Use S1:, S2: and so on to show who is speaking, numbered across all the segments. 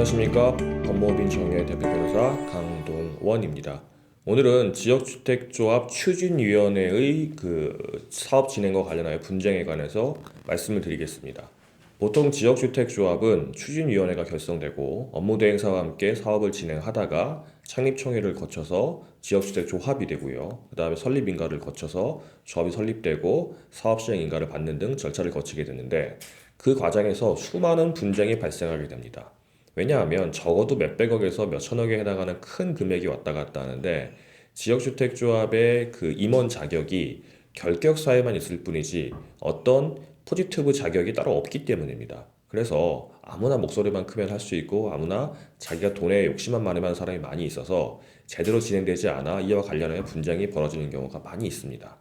S1: 안녕하십니까 법무법인 정의 대표 변호사 강동원입니다. 오늘은 지역주택조합 추진위원회의 그 사업 진행과 관련하여 분쟁에 관해서 말씀을 드리겠습니다. 보통 지역주택조합은 추진위원회가 결성되고 업무대행사와 함께 사업을 진행하다가 창립총회를 거쳐서 지역주택조합이 되고요. 그 다음에 설립인가를 거쳐서 조합이 설립되고 사업시행인가를 받는 등 절차를 거치게 되는데 그 과정에서 수많은 분쟁이 발생하게 됩니다. 왜냐하면 적어도 몇백억에서 몇천억에 해당하는 큰 금액이 왔다 갔다 하는데 지역주택조합의 그 임원 자격이 결격사에만 있을 뿐이지 어떤 포지티브 자격이 따로 없기 때문입니다. 그래서 아무나 목소리만 크면 할 수 있고 아무나 자기가 돈에 욕심만 많으면 사람이 많이 있어서 제대로 진행되지 않아 이와 관련하여 분쟁이 벌어지는 경우가 많이 있습니다.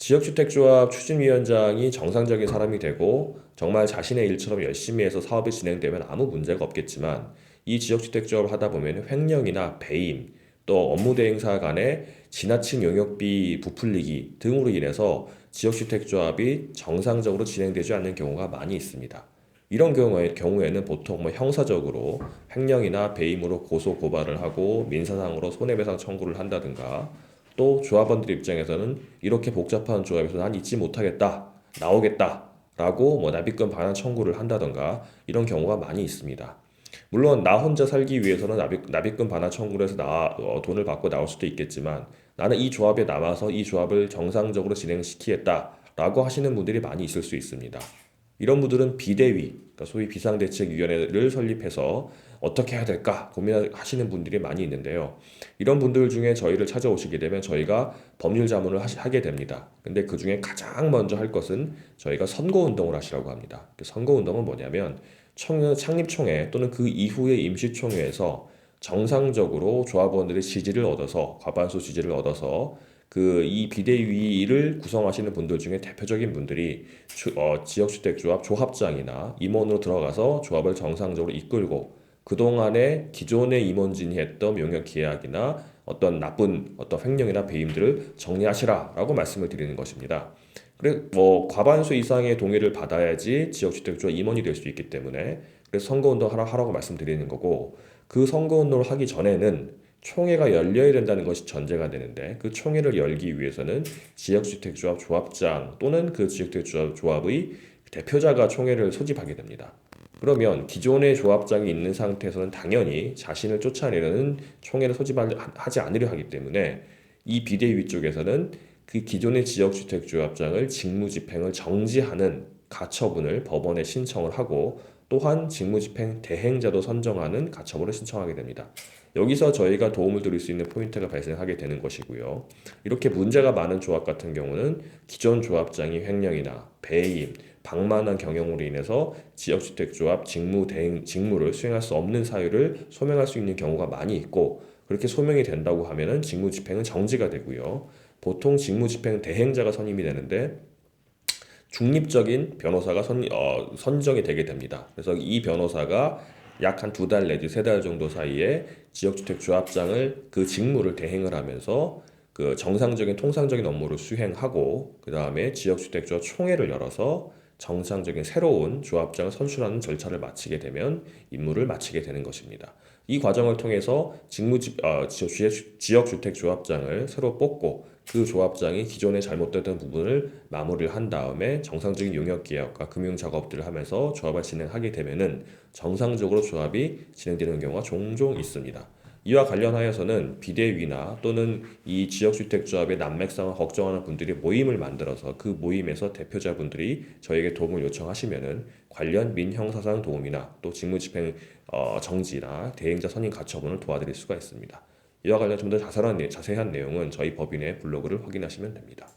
S1: 지역주택조합 추진위원장이 정상적인 사람이 되고 정말 자신의 일처럼 열심히 해서 사업이 진행되면 아무 문제가 없겠지만 이 지역주택조합을 하다 보면 횡령이나 배임 또 업무대행사 간의 지나친 용역비 부풀리기 등으로 인해서 지역주택조합이 정상적으로 진행되지 않는 경우가 많이 있습니다. 이런 경우에, 경우에는 보통 뭐 형사적으로 횡령이나 배임으로 고소 고발을 하고 민사상으로 손해배상 청구를 한다든가 또 조합원들 입장에서는 이렇게 복잡한 조합에서 난 잊지 못하겠다 나오겠다 라고 뭐 납입금 반환 청구를 한다던가 이런 경우가 많이 있습니다. 물론 나 혼자 살기 위해서는 납입, 납입금 반환 청구를 해서 나, 어, 돈을 받고 나올 수도 있겠지만 나는 이 조합에 남아서 이 조합을 정상적으로 진행시키겠다 라고 하시는 분들이 많이 있을 수 있습니다. 이런 분들은 비대위, 그러니까 소위 비상대책위원회를 설립해서 어떻게 해야 될까 고민하시는 분들이 많이 있는데요. 이런 분들 중에 저희를 찾아오시게 되면 저희가 법률 자문을 하게 됩니다. 근데 그 중에 가장 먼저 할 것은 저희가 선거운동을 하시라고 합니다. 그 선거운동은 뭐냐면 청, 창립총회 또는 그 이후의 임시총회에서 정상적으로 조합원들의 지지를 얻어서 과반수 지지를 얻어서 그 이 비대위를 구성하시는 분들 중에 대표적인 분들이 주, 어, 지역주택조합 조합장이나 임원으로 들어가서 조합을 정상적으로 이끌고 그동안에 기존의 임원진이 했던 용역 계약이나 어떤 나쁜 어떤 횡령이나 배임들을 정리하시라라고 말씀을 드리는 것입니다. 그래 뭐 과반수 이상의 동의를 받아야지 지역주택조합 임원이 될 수 있기 때문에 그래서 선거운동 하라 하라고 말씀드리는 거고 그 선거운동을 하기 전에는 총회가 열려야 된다는 것이 전제가 되는데 그 총회를 열기 위해서는 지역주택조합 조합장 또는 그 지역주택조합 조합의 대표자가 총회를 소집하게 됩니다. 그러면 기존의 조합장이 있는 상태에서는 당연히 자신을 쫓아내는 총회를 소집하지 않으려 하기 때문에 이 비대위 쪽에서는 그 기존의 지역주택조합장을 직무집행을 정지하는 가처분을 법원에 신청을 하고 또한 직무집행 대행자도 선정하는 가처분을 신청하게 됩니다. 여기서 저희가 도움을 드릴 수 있는 포인트가 발생하게 되는 것이고요. 이렇게 문제가 많은 조합 같은 경우는 기존 조합장이 횡령이나 배임, 방만한 경영으로 인해서 지역주택조합 직무 대행 직무를 수행할 수 없는 사유를 소명할 수 있는 경우가 많이 있고 그렇게 소명이 된다고 하면은 직무 집행은 정지가 되고요. 보통 직무 집행 대행자가 선임이 되는데 중립적인 변호사가 선, 어, 선정이 되게 됩니다. 그래서 이 변호사가 약 한 두 달 내지 세 달 정도 사이에 지역주택 조합장을 그 직무를 대행을 하면서 그 정상적인 통상적인 업무를 수행하고 그 다음에 지역주택조합 총회를 열어서 정상적인 새로운 조합장을 선출하는 절차를 마치게 되면 임무를 마치게 되는 것입니다. 이 과정을 통해서 직무 어, 지역 주택 조합장을 새로 뽑고 그 조합장이 기존에 잘못됐던 부분을 마무리를 한 다음에 정상적인 용역 계약과 금융 작업들을 하면서 조합을 진행하게 되면은 정상적으로 조합이 진행되는 경우가 종종 있습니다. 이와 관련하여서는 비대위나 또는 이 지역주택조합의 난맥상을 걱정하는 분들이 모임을 만들어서 그 모임에서 대표자분들이 저에게 도움을 요청하시면은 관련 민형사상 도움이나 또 직무집행 어, 정지나 대행자 선임 가처분을 도와드릴 수가 있습니다. 이와 관련 좀 더 자세한, 자세한 내용은 저희 법인의 블로그를 확인하시면 됩니다.